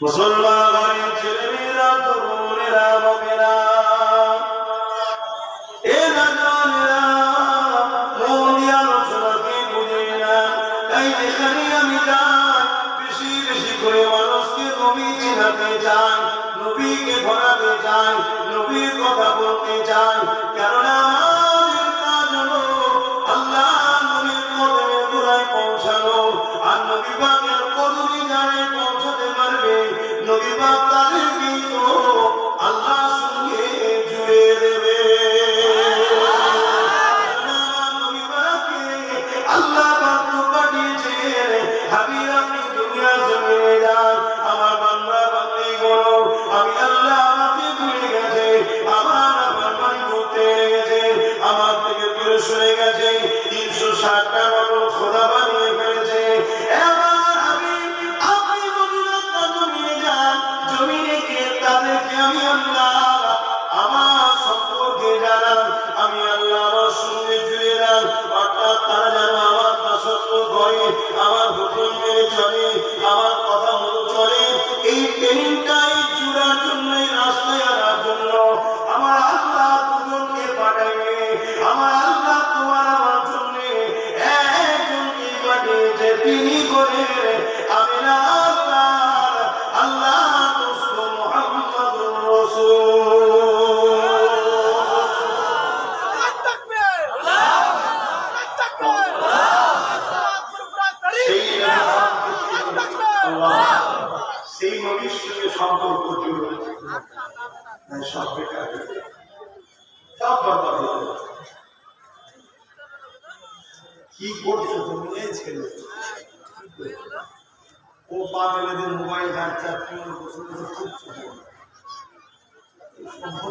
মুসলমান ছেলেমেয়েরা, তরুণেরা বাবেরা বেশি বেশি করে মানুষকে নবী চিনাতে চান নবীকে ধরাতে চান নবীর কথা বলতে চান মাতার গীত।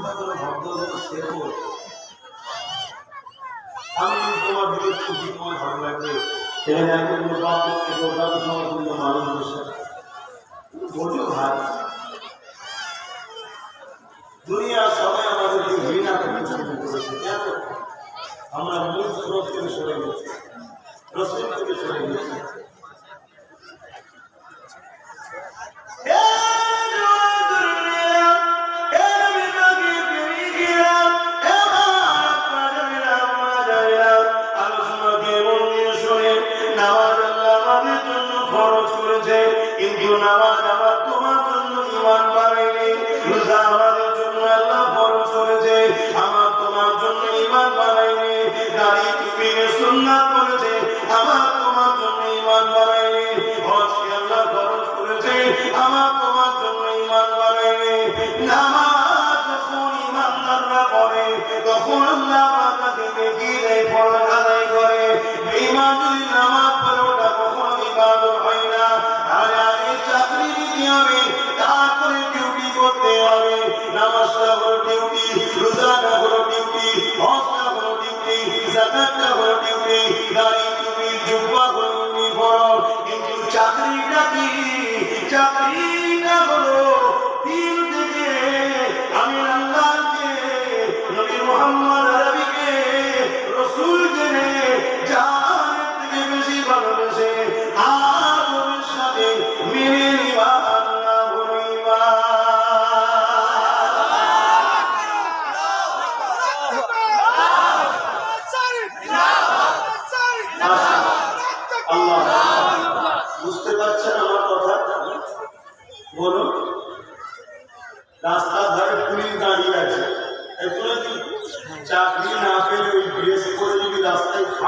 কথাগুলো ভদ্রলোক শেখো আমি তোমার দিকে ছুটি তোমার ভালো লাগবে ছেলে একজন বাপ দেখতে দাবি সমর্থন মানুষ দুনিয়ার সবাই আমাদেরকে ঘৃণা করতে শুরু করেছে। কেন আমরা মূল স্রোত থেকে সরে গেছি প্রস্তুত থেকে সরে গেছি চাকরিটা কি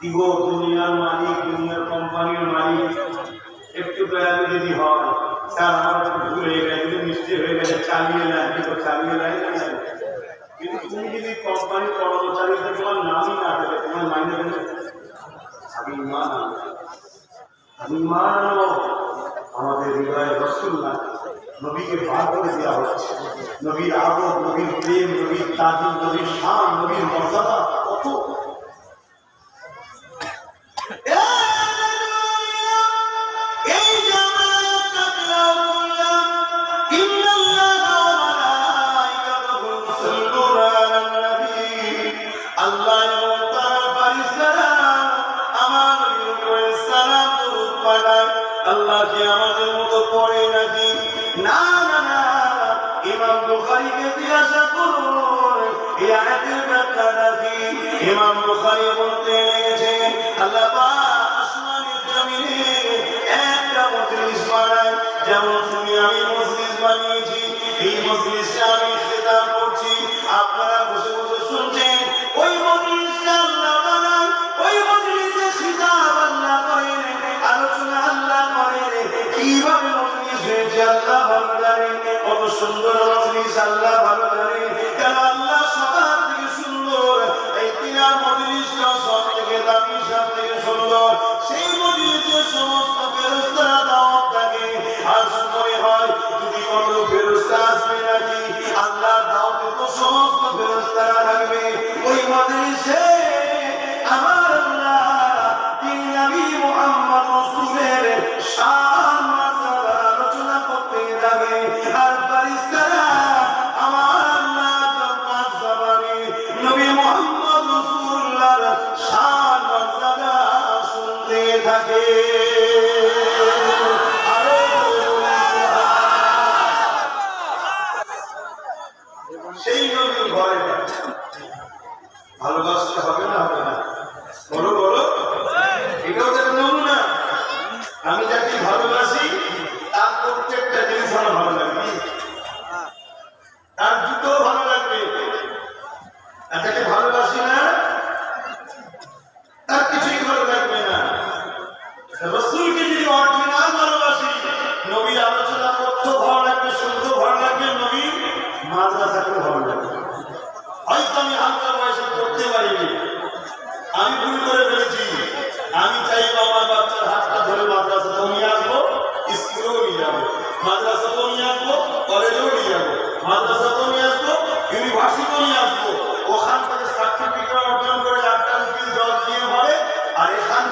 দুনিয়ার মালিক, দুনিয়ার কোম্পানির মালিক। একটু দয়ালু যদি হয়, স্যার, আমার ভুল হয়ে গেছে মিষ্টি হয়ে গেছে, চালিয়ে নেয় তো চালিয়ে নেয় কিন্তু তুমি যদি কোম্পানির কর্মচারীদের তোমার নামই না তোমার মাইনে আমি মা না আমি মা আমাদের হৃদয় রসুল না নবীকে বার করে দেওয়া হচ্ছে। নবীর আদর নবীর প্রেম, নবীর তাজিম, নবীর শান, নবীর মর্যাদা ইমাম বুখারী বলতে লেগেছে, আল্লাহ আসমানের জমিনে একটা মজলিস বানায়। যেমন তুমি আমি মজলিস বানিয়েছি, এই মজলিসটা আমি খেতাব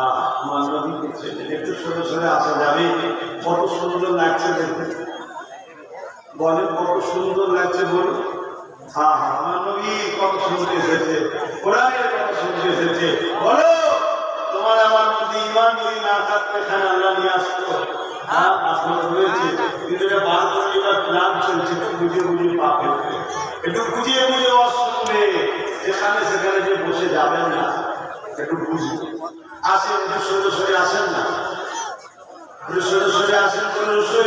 আর মা নদীতে একটু সরে সরে আসা যাবে কত সুন্দর লাগছে দেখতে। বলে কত সুন্দর লাগছে বলুন। হা হা আমার সুন্দর এসেছে। তোমার আমার ইমান যদি না নিয়ে আসতো। হ্যাঁ আসলে রয়েছে। কিন্তু এটা বার করে চলছে বুঝিয়ে বুঝিয়ে পা একটু বুঝিয়ে বুঝিয়ে অসুবিধে যেখানে সেখানে যে বসে যাবেন না, একটু বুঝবে আসেন রসুল রসুলে আসেন না? রসুল রসুলে আসেন কোন রসুল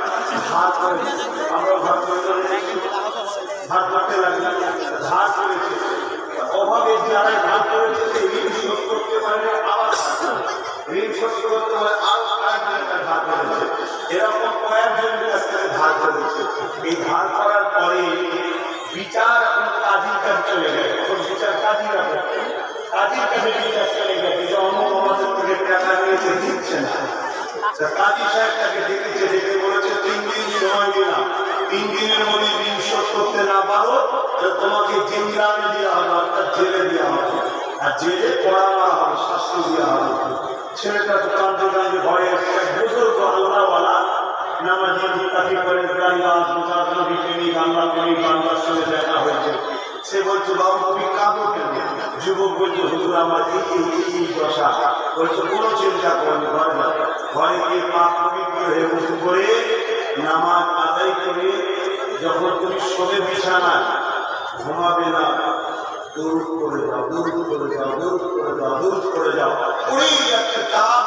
ধার করে আমরা ভাগ করে ধার করতে লাগলাম ধার করেছে অভাবের যারা ধার করেছে সে ঋণ শোধ করতে পারে আবার। ঋণ শোধ করতে পারে আরও কয়েকজনের ধার করেছে এরকম কয়েকজন কাছ থেকে ধার করেছে এই ধার করার পরে বিচার এখন কাজীর কাছে চলে গেছে এখন বিচার কাজীরা করছে কাজীর কাছে বিচার চলে গেছে যে অন্য আমাদের থেকে টাকা নিয়েছে দিচ্ছে না তাকে বলেছে, তিন দিনের মধ্যে ঋণ শোধ করতে না পারো তোমাকে জিন্দানে দেওয়া হবে জেলে দেওয়া হবে। আর জেলে হবে ছেলেটা তো কান্দে কান্দে ভয়ে এক বুজুর্গ আল্লাহওয়ালা নামাজি দেখা হয়েছে। সে বলছে, বাবু, তুমি কাঁদো কেন? যুবক বলছে, হুজুর, আমার এই এই এই দশা। বলছে, কোনো চিন্তা করেন ঘরে যাও। ঘরে গিয়ে পা পবিত্র হয়ে উঠে করে নামাজ আদায় করে যখন তুমি শোবে বিছানায়, ঘুমাবে না দূর করে যাও দূর করে যাও দূর করে যাও দূর করে যাও। উড়েই যাচ্ছে তাপ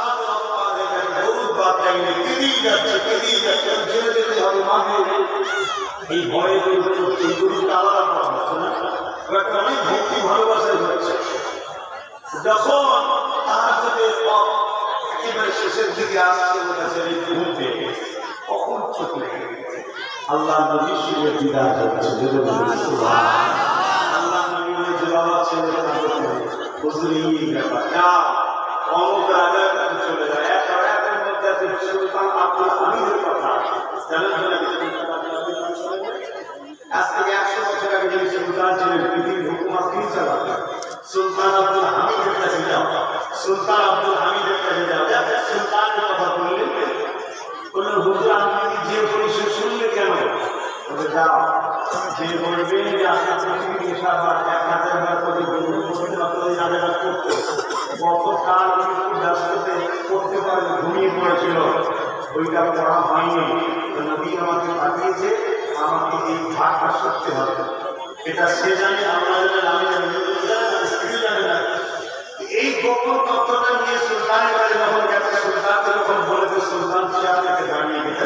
দৌড় বাতাই নেই কেঁদেই যাচ্ছে যাচ্ছে। এই ভয়ে দৌড় করছে এই দৌড়টা আলাদা করা হচ্ছে না। ও একটা অনেক ভক্তি ভালোবাসায় হচ্ছে। যখন তার একেবারে শেষের দিকে আসছে ওর কাছে ঘুম পেয়ে গেছি। কখন চোখ আল্লাহ নবী শুয়ে দিদার করছে যদি আল্লাহ নবী বলেছে বাবা ছেলে ব্যাপার যা অমুক চলে যায়, এক রাজার মধ্যে কথা জানেন তো নাকি সুলতান আব্দুল হামিদ আজ থেকে একশো বছর আগে যিনি সুলতান ছিলেন পৃথিবীর হুকুমত তিনি চালাতেন সুলতান আব্দুল হামিদের কাছে যাও। সুলতান আব্দুল হামিদের কাছে যাও। যাতে সুলতানের কথা বললেন। বললেন, হুজুর, আপনি যে পরিষদ শুনলে কেন? বলে যাও যে বলবে যে আপনার পৃথিবীর সাবার এক হাজার বার করে পড়েছিল। ওইটা পড়া হয়নি। নবী আমাকে পাঠিয়েছে আমাকে এই ভাগটা সরতে হবে। এটা সে জানে, আমরা জানেন আমি জানি এই গোপন তথ্যটা নিয়ে সুলতানের কাছে যখন গেছে সুলতানকে যখন বলেছে সুলতান, সে আপনাকে দাঁড়িয়ে গেছে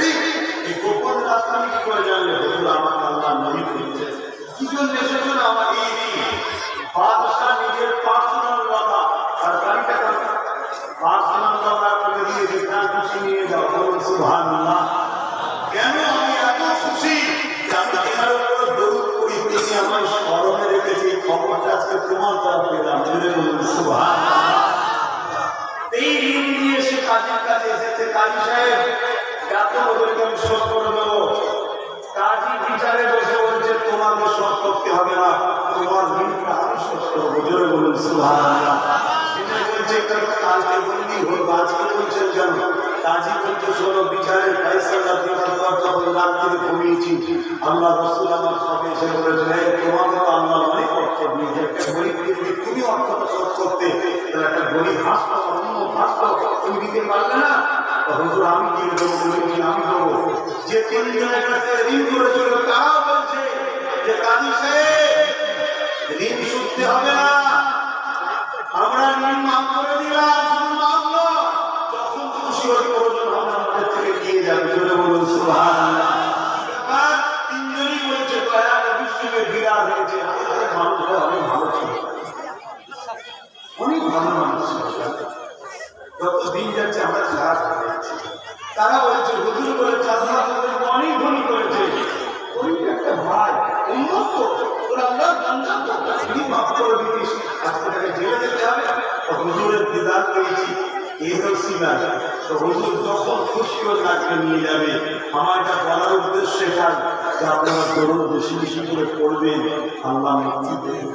এই গোপন রাস্তা আমি কি করে জানলে? হুজুর আমাকে আল্লাহ নবী বলেছে। কি জন্য এসেছ না আমার এই বাদশাহ নিজের পার্সোনাল কথা আর গাড়িটা পার্সোনাল কথা করে দিয়ে যে খুশি নিয়ে যাও। বলুন, সুবহানাল্লাহ। খবরটা আজকে প্রমাণ করা পেলাম জুড়ে বলুন, সুবহানাল্লাহ। এই ঋণ নিয়ে সে কাজীর কাজী বিচারে বসে বলছে, তোমাকে শোধ করতে হবে না। তোমার কাজী বলছে শোনো বিচারের ফাইসালা দেওয়ার পর যখন রাত্রে ঘুমিয়েছি। আল্লাহ রসুল আমার সঙ্গে এসে বলেছেন "এই, তো আল্লাহ অনেক অর্থ দিয়েছে একটা গরিবকে তুমি করতে। পারবে না? হুজুর আমি দেবো যে তিনজনের ঋণ করেছিল তারা যে কাজী ঋণ শুনতে হবে না। আমরা সঙ্গে বিরাট হয়েছে মানুষরা অনেক ভালো ছিল অনেক ভালো মানুষ যাচ্ছে আমরা খারাপ তারা বলেছে, হুজুর বলেছে অনেক করেছে। ওই একটা ভাই উন্নত ওরা মাফ করে দিতিস আজকে তাকে জেলে যেতে হবে। হুজুরের দিদার পেয়েছি এই তো যখন খুশি ও তাকে নিয়ে যাবে আমার এটা বলার উদ্দেশ্য এটাই। যে আপনারা দরুদ বেশি বেশি করে পড়বেন আল্লাহ মুক্তি দেবেন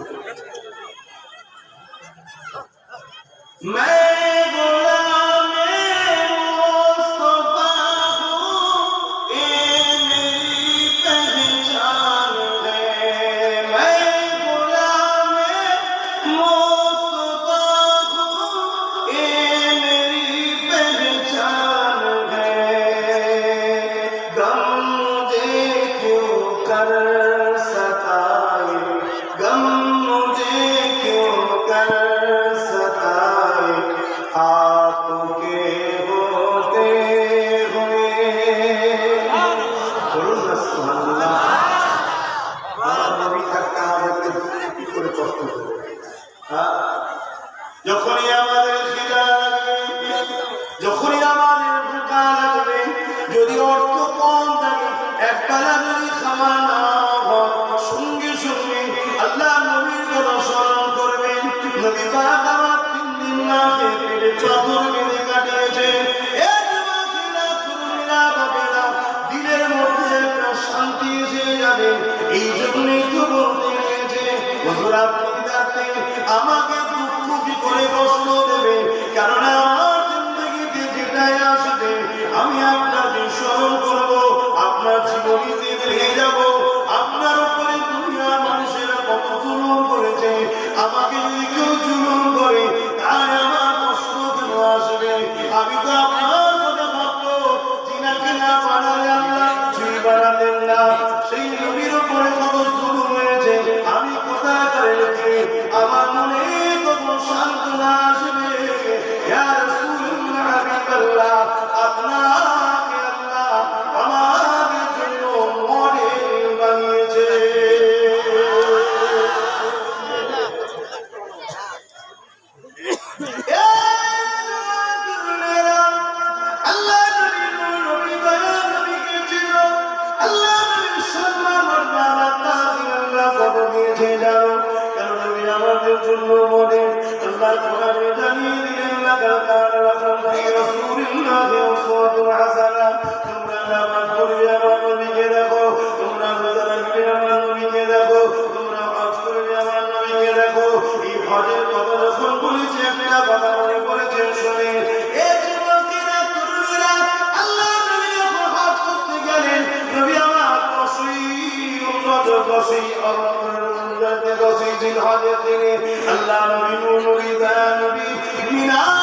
করে কষ্ট আল্লাহ নবী নবী আমার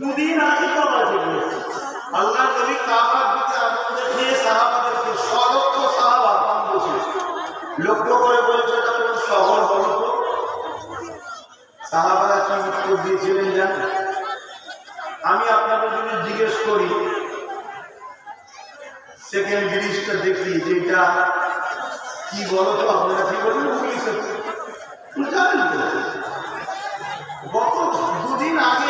দুদিন আগে আল্লাহ নবী কাবার দিকে সাহাবাদেরকে লক্ষ্য করে বলছে, এটা কোন শহর তো। সাহাবারা কি উত্তর দিয়েছিলেন জানেন? আমি আপনাদের জন্য জিজ্ঞেস করি সেকেন্ড জিনিসটা দেখি যে এটা কি বলো তো, আপনারা কি বলবেন? ইংলিশে জানেন তো। গত দুদিন আগে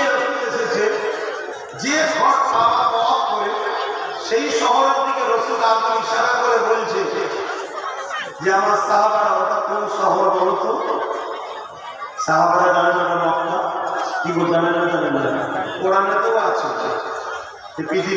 যে ঘর বাবা পাওয়া করে, সেই শহরের দিকে রসুল আপনি ইশারা করে বলছে যে আমার সাহাবারা ওটা কোন শহর বলতো সাহাবারা জানে না ওটা মক্কা? কি বলতে জানে না জানেন না? কোরআনে তো আছে। পৃথিবী